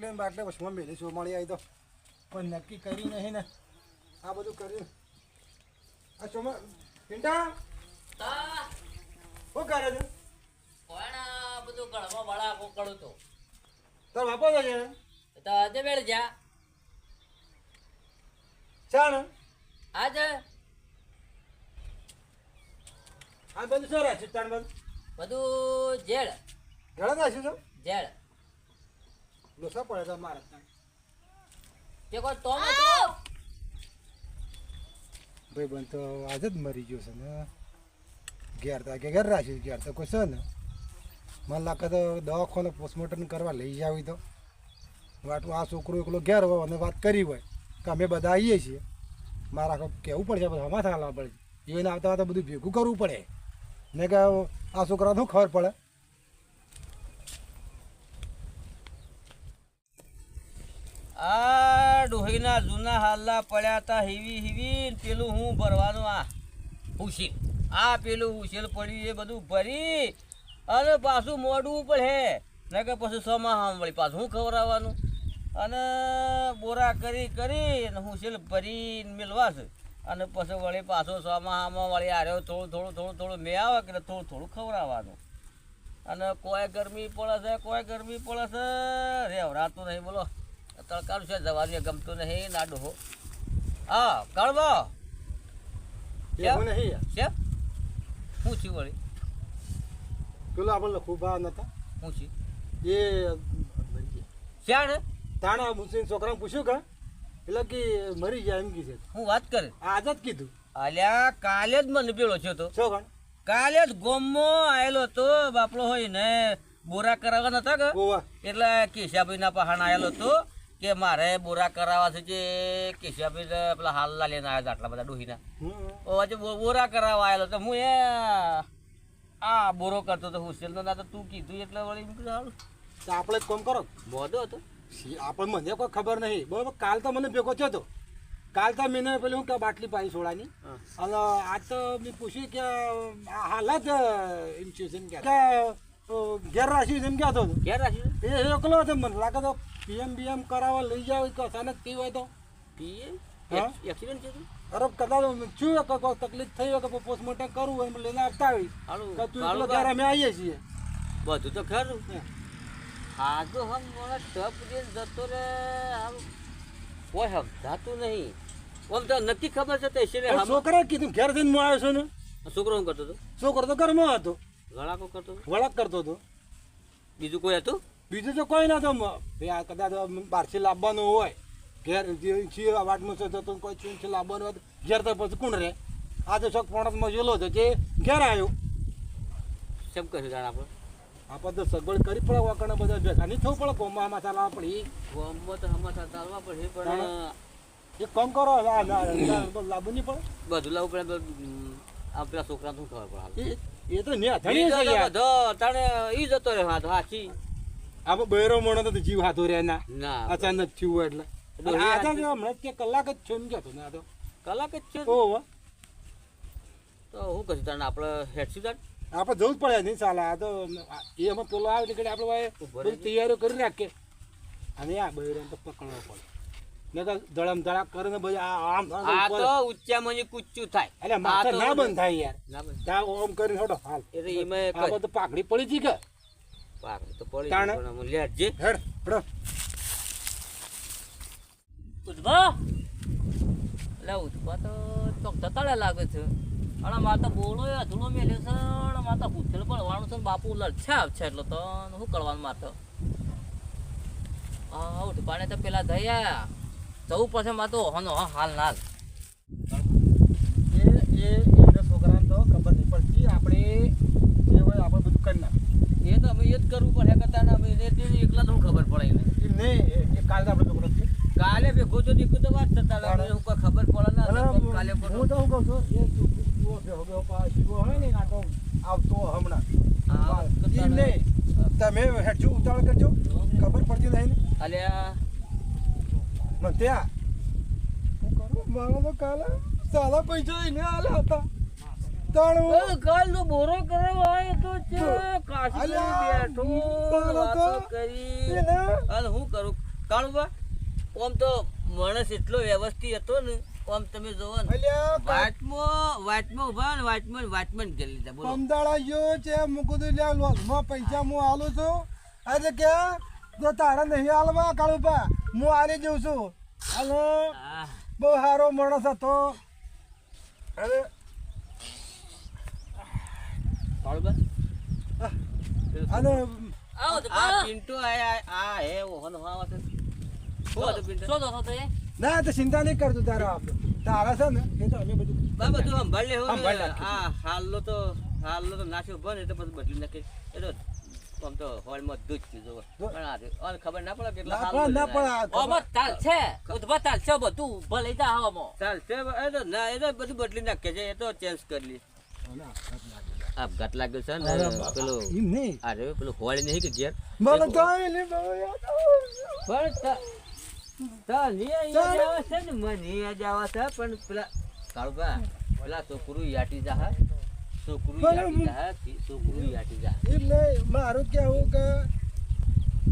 ને બાટલે વચમાં મેલી છો મળી આવી તો. પણ નક્કી કરી નહીં ને. આ બધું કર્યું. આ ચોમા પિંટા? શું કરે છે? બધું ગળમાં વળા કોકડું તો. તાર બાપા છે તો આજે બેળ જા ચાણ આજે? આ બધું શું રાખ્યું ચાણ બધું બધું જેડ ઘણા રાખ્યું તો જેડ લોસા પડે તો મારે તે કોઈ તો ભાઈ બંધ તો આજે જ મરી ગયો છે ને. ઘેર તો કે ઘેર રાખ્યું ઘેર તો કોઈ છે ને. મને લાગે તો દવાખાને પોસ્ટમોર્ટમ કરવા લઈ જાવી તો. વાટું આ છોકરો એકલો ઘેર હોય અને વાત કરી હોય કે અમે બધા આવીએ છીએ. મારા આખો કહેવું પડશે બધા માથા હાલવા પડે એને આવતા આવતા બધું ભેગું કરવું પડે. ને કે આ છોકરાને શું ખબર પડે? આ ડોહીના જૂના હાલના પડ્યા હતા, હીવી હીવી પેલું હું ભરવાનું આ હુશીલ આ પેલું હુશીલ પડ્યું, એ બધું ભરી અને પાછું મોડવું પડે ને કે પછી સમા વળી પાછું હું ખવડાવવાનું? અને બોરા કરી કરી ઉશીલ ભરી મેળવા છે. અને પછી વળી પાછો સોમાં વળી આર્યો થોડું થોડું થોડું થોડું મેં આવે કે થોડું થોડું ખવડાવવાનું. અને કોઈ ગરમી પડે છે, કોઈ ગરમી પડે છે. રેવરાતું નહીં બોલો. તડકાનું છે જવાનું ગમતું નહીં ના ડોહો હા કળવો નહીં છે? થયું વળી. પેલો આપણને ખૂબ ભા નતા. શું છું. એ શ્યાણ તાણા મુસ્લિમ છોકરાને પૂછ્યું કે એટલે કે મરી ગયા એમ કીધું હું વાત કરે. આજ જ કીધું. અલ્યા કાલે જ મને પેલો છે તો કાલે જ ગોમમાં આવેલો તો બાપડો હોય ને બોરા કરાવવા નતા કે? એટલે કેશાભાઈના પહાણ આવેલો તો કે મારે બોરા કરાવવા છે જે કેશાભાઈ પેલા હાલના લઈને આવ્યા હતા આટલા બધા ડોહીના. ઓ આજે બોરા કરાવવા આવેલો તો હું એ આ બોરો કરતો તો હુસેલ ના તો તું કીધું એટલે વળી. તો આપણે જ કામ કરો. મોદો હતો. આપણ મને કોઈ ખબર નહીં. બરાબર કાલ તો મને ભેગો થયો હતો કાલ તો મેં પેલું હું કે બાટલી પાઈ સોડાની. અને આજ તો મેં પૂછ્યું કે હાલ જ ઇન્સ્ટિટ્યુશન કે રાખ્યું છે એમ કહેતો હતો રાખ્યું એ એકલો હતો મને લાગે તો પીએમ બીએમ કરાવવા લઈ જાવ કે અચાનક પી હોય તો. પીએમ? એક્સિડન્ટ છે અરે કદાચ તકલીફ થઈ હોય કે પોસ્ટમોર્ટમ કરવું હોય એમ લઈને આવતા આવી કે તું એકલો ઘેર અમે આવીએ છીએ. બધું તો ખરું. તો હમ મને ટપ દઈને જતો રે આમ કોઈ સમજાતું નહીં. ઓમ તો નક્કી ખબર છે તે પણ કીધું ઘેર જઈને હું આવ્યો છું ને. છોકરો શું કરતો હતો? છોકરો તો ઘરમાં હતો. ગળાકો કરતો વળાક કરતો હતો. બીજું કોઈ હતું? બીજું તો કોઈ નતો. આ કદાચ બહારથી લાવવાનું હોય. ઘેર જે છે વાટમાં છે તો કોઈ ચૂનથી લાવવાનું હોય તો ઘેર તો પછી કોણ રહે? આ તો શોખ પોણસમાં જેલો હતો જે ઘેર આવ્યો. કેમ કહ્યું જાણ આપણે? આપણે તો સગવડ કરી પડે વાકણ બધા ભેગા. નહીં થવું પડે કોમા મસાલા પડી. ગોમમાં તો હમાસા ચાલવા પડે પણ એક કામ કરો લાવવું નહીં પડે. બધું લાવવું પડે આ પેલા છોકરા શું ખબર પડે એ તો ન્યા ધણી છે યાર. ધો તણે ઈ જતો રહ્યો હાથ હાચી. આ બહેરો મોણો તો જીવ હાથો રે ના. ના અચાનક થયું હોય એટલે. આ હાથ- તો હમણાં કે કલાક જ છો એમ કેતો ને આ તો. કલાક જ છે ઓ તો હું કશું તાણે આપણે હેડસી તાણ? આપણે જવું જ પડે નહીં ચાલે આ તો એમાં પેલો આવે એટલે આપણે તૈયારીઓ કરી રાખીએ અને આ બૈરાને તો પકડવો પડે. ને ધડમ ધડાક કરીને પછી આમ આમ આ ઉપર- તો ઊંચામાં કૂચ્ચું થાય. એટલે માથે તો ના બંધ થાય યાર. ના બંધ. ત્યાં ઓમ કરીને હટો હાલ. એ એમાં આ કઈ બધું પડી કે? તો હેડ હેડો. એટલે તો ચોક લાગે છે. અને માતા બોલો એ મેલ્યો છે. અને માતા પૂછેલ પડવાનું છે બાપુ લડછા છે એટલે તો શું કરવાનું મારે તો? હા ઉઠ તો પેલા થયા જવું પડશે મારે તો હનો હાલ નાલ એ એ એના છોકરાને તો ખબર નહીં પડતી આપણે જે હોય આપણે બધું કરી નાખીએ. એ તો અમે એ જ કરવું પડે કરતા અમે એકલા તો ખબર પડે એને. નહીં એ- કાલે આપણે છોકરો કાલે ભેગો તો દીકું તો વાત થતા હતા કોઈ ખબર પડે ના તો કાલે હું તો હું કહું છું એ શીવો ભેગો ભેગો હોય ને આ તો આવતો હમણાં. તમે હેઠું ઉતાવળ કરજો ખબર પડતી નહીં અલ્યા મને ત્યાં કરું? મારા તો કાલે સાલા પૈસા એને આલ્યા હતા. તાણું. એ કાલનો બોરો કરવા આવ્યો તો છે કાશી બેઠો વાતો કરી. હાલ હું કરું? કાળુબા ઓમ તો માણસ એટલો વ્યવસ્થિત હતો ને ઓમ તમે જોવો ને વાટમાં વાટમાં ઊભા ને વાટમાં ને વાટમાં કરી લીધા બોલો. પમદાડા ગયો છે મૂકું તો લ્યા લોસમાં પૈસા હું આલું છું. અરે કે તો તારા નહીં આલવા કાળુપા હું આલી જઉં છું. આહ, બહુ સારો માણસ હતો. અરે કાળુબા અને આ પિન્ટુ આ આ- આ હે ઓહન તો. ના તો ચિંતા નહીં કરતું તારા તારા છે ને એ તો અમે બધું બધું સંભાળ લે તો હાલનો તો નાખ્યો બને એટલે બધું બદલી નાખે. એ તો આમ તો હોલમાં દૂધ પીધો પણ આ ખબર ના પડે કેટલા ના ના પણ ઓમાં તાલ છે. ઉધવા તાલ છે બધું ઊભા જા હવામાં. ચાલશે એ તો ના એ તો બધું બદલી નાખે છે. એ તો ચેન્જ કરી લે. આપઘાત લાગ્યો છે ને અરે બાપા, પેલું એમ નહીં. આ રહ્યો પેલું હોળી નહીં કે ઘેર? મને કાંઈ નહીં બહુ યાદ આવે. પણ તા- તા ની અહીંયા જ આવે છે ને? મને જ આવે છે પણ પેલા કાળુબા પેલા છોકરું યાટી જા હા. નહીં મારું કેવું કે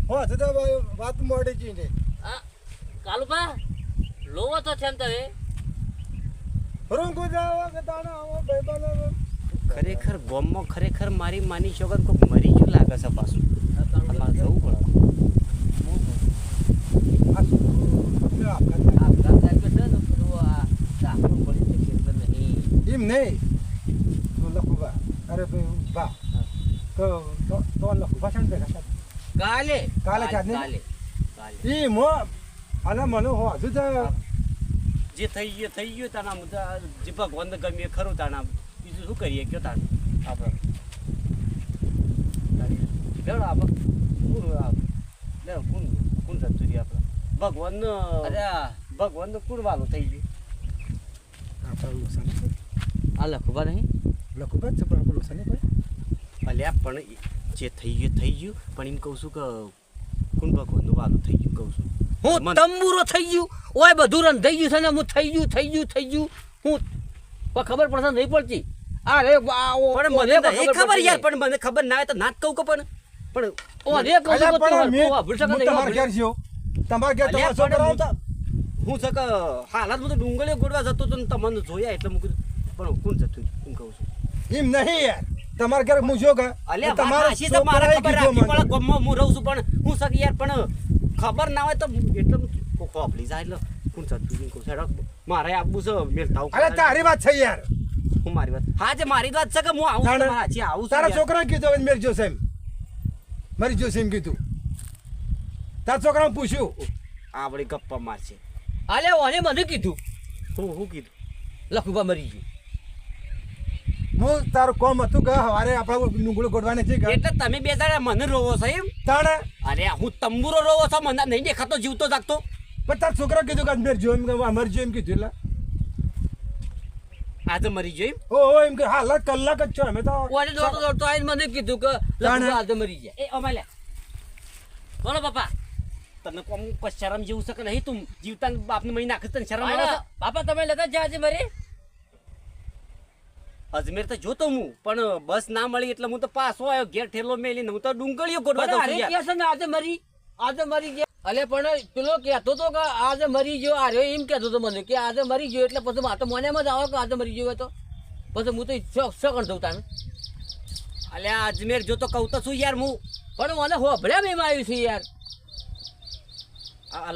હો તો વાત મોડી જી ને. આ કાલુબા લોવો તો છે એમ તો એ રૂંગુ જાવ કે તાણા આવો ભાઈ બાબા ખરેખર ગોમમાં ખરેખર મારી માની છોકર કોક મરી ગયું લાગે છે પાછું. તમારે જવું પડે. એટલે એમ નહીં. અરે ભાઈ બા તો તો છે ને ભેગા કાલે કાલે કાલે કાલે. ઈ મો અને મને હો હજુ તો જે થઈ ગયું થઈ ગયું તાના મુદ્દા જે ભગવાન ગમે એ ખરું તાના બીજું શું કરીએ કયો તાન? આપણે. લેવડો આપણે કોણ આ લે કોણ કોણ જતું રહ્યું આપણે? ભગવાન અરે ભગવાન કોણ વાલો થઈ ગયું. આપણે નહીં આ લખવા નહીં? લખુબા જ છે પણ આપણે લોસા નહીં અલ્યા પણ જે થઈ ગયું થઈ ગયું પણ એમ કહું છું કે કોણ ભગવાનનું વાલું થઈ ગયું કહું છું. હું તંબુરો થઈ ગયું. ઓય બધું થઈ ગયું છે ને હું થઈ ગયું થઈ ગયું થઈ ગયું. હું પણ ખબર પડશે નહીં પડતી. આ રે પણ મને ખબર યાર પણ મને ખબર ના હોય તો ના જ કહું કે પણ પણ ઓ રે કહું અલ્યા પણ મેં- વાપરી શકે હું નહીં તમારા. ઘેર છો તમારા ઘેર તમારા છોકરાઓ હું તો હું છે કે હાલત બધું ડુંગળીઓ ગોડવા જતો તો ને તમને જોયા એટલે મૂકી પણ કોણ જતું કોણ કહું છું. એમ નહીં યાર. તમારા ઘેર હું જો કે અલ્યા તમારા તમારા છે મારે ખબર રાખી પણ ગમમાં હું રહું છું પણ હું સક યાર પણ ખબર ના હોય તો એટલે હોપલી જાય એટલે હું કહું છું હેડો, મારે આપવું છે મેલતા આવું અરે તારી વાત છે યાર. હું મારી વાત હા જે મારી વાત છે કે હું આવું છું તારે- તમારા આવું છું તારા છોકરા કીધું મેર જો સેમ એમ. મારી જોશે એમ કીધું. તારા છોકરાને પૂછ્યું. આ વળી ગપ્પા મારશે. અલે ઓને મને કીધું. હું હું કીધું? લખુબા મરી ગયું. હું તારું કોમ હતું કે સવારે આપણે ડુંગળી ગોડવાની છે એટલે તમે બે દાડા મને રોવો છો એમ? તાણે? અરે હું તંબુરો રોવો છો મને નહીં દેખાતો જીવતો જાગતો. પણ તારા છોકરા કીધું કે મેરી જો એમ કે અમારી જો એમ કીધું એટલે. આજે મરી ગયો ઓ એમ કે હાલ કલાક જ છો અમે તો. ઓને દોડતો દોડતો આવીને મને કીધું કે લખુબા આજે મરી જાય એ અમાલે બોલો બાપા. તને કોમ શરમ જેવું છે કે નહીં? તું જીવતા બાપને મહી નાખે તને શરમ આવે આયા, બાપા તમે લેતા જ આજે મરી. અજમેર તો જોતો હું પણ બસ ના મળી એટલે હું તો પાછો આવ્યો ઘેર ઠેલો મેલી હું તો ડુંગળીઓ ગોઠવા અરે છું આજે મરી આજે મરી ગયા. અલે પણ પેલો કહેતો તો કે આજે મરી ગયો આર્યો એમ કહેતો તો મને કે આજે મરી ગયો એટલે પછી મારે તો મને એમ જ આવો કે આજે મરી ગયો તો? પછી હું તો ઈચ્છો શકણ દઉં તાને. અલ્યા અજમેર જો તો કહું તો છું યાર હું. પણ મને હોભળ્યા મેં આવ્યું છે યાર.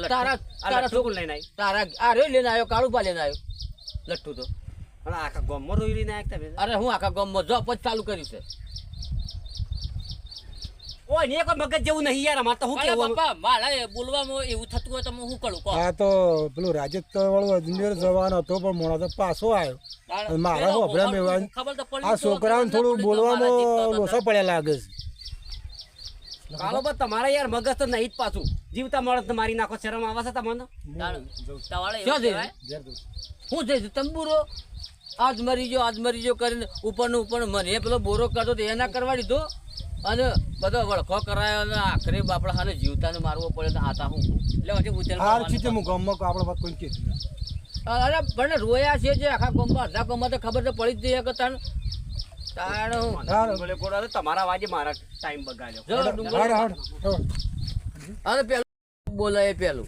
તારા- તારા કોણ લઈને આવી તારા આર્યો લઈને આવ્યો કાળુપા લઈને આવ્યો. લટ્ટુ તો. અને આખા ગામમાં રોઈ રહીને તમે? અરે હું આખા ગામમાં જોબ જ ચાલુ કર્યું છે. ઓય ને કોઈ મગજ જેવું નહીં યાર અમારે તો હું કેવું બાપા મારા બોલવામાં એવું થતું હોય તો હું શું કરું કહો. તો પેલું રાજસ્થાન વાળું અજમેર જવાનો હતો પણ મોણો તો પાછો આવ્યો. મારા પેલો હોભળ્યા મેં વાત- ખબર તો પડી આ તો થોડું બોલવામાં પડ્યા લાગે છે. કાલો તમારા યાર મગજ તો નહીં જ પાછું. જીવતા મળે મારી નાખો શરમ આવે છે તમને? હું જઈશ તંબુરો? આજ મરી ગયો આજ મરી ગયો કરીને ઉપરનું ઉપર મને પેલો બોરો કરતો તો એના કરવા દીધો. અને બધો વળખો કરાયો અને આખરે બાપડા હાને જીવતાને મારવો પડે ને આતા હું. એટલે હજી ઉતેલ હાર છે હું ગામમાં આપણે વાત કોઈ કે અરે પણ રોયા છે જે આખા ગામમાં અડધા ગામમાં તો ખબર તો પડી જ જઈએ કે તને તમારા વાજે મારા ટાઈમ બગાડ્યો. અને પેલું બોલાય પેલું.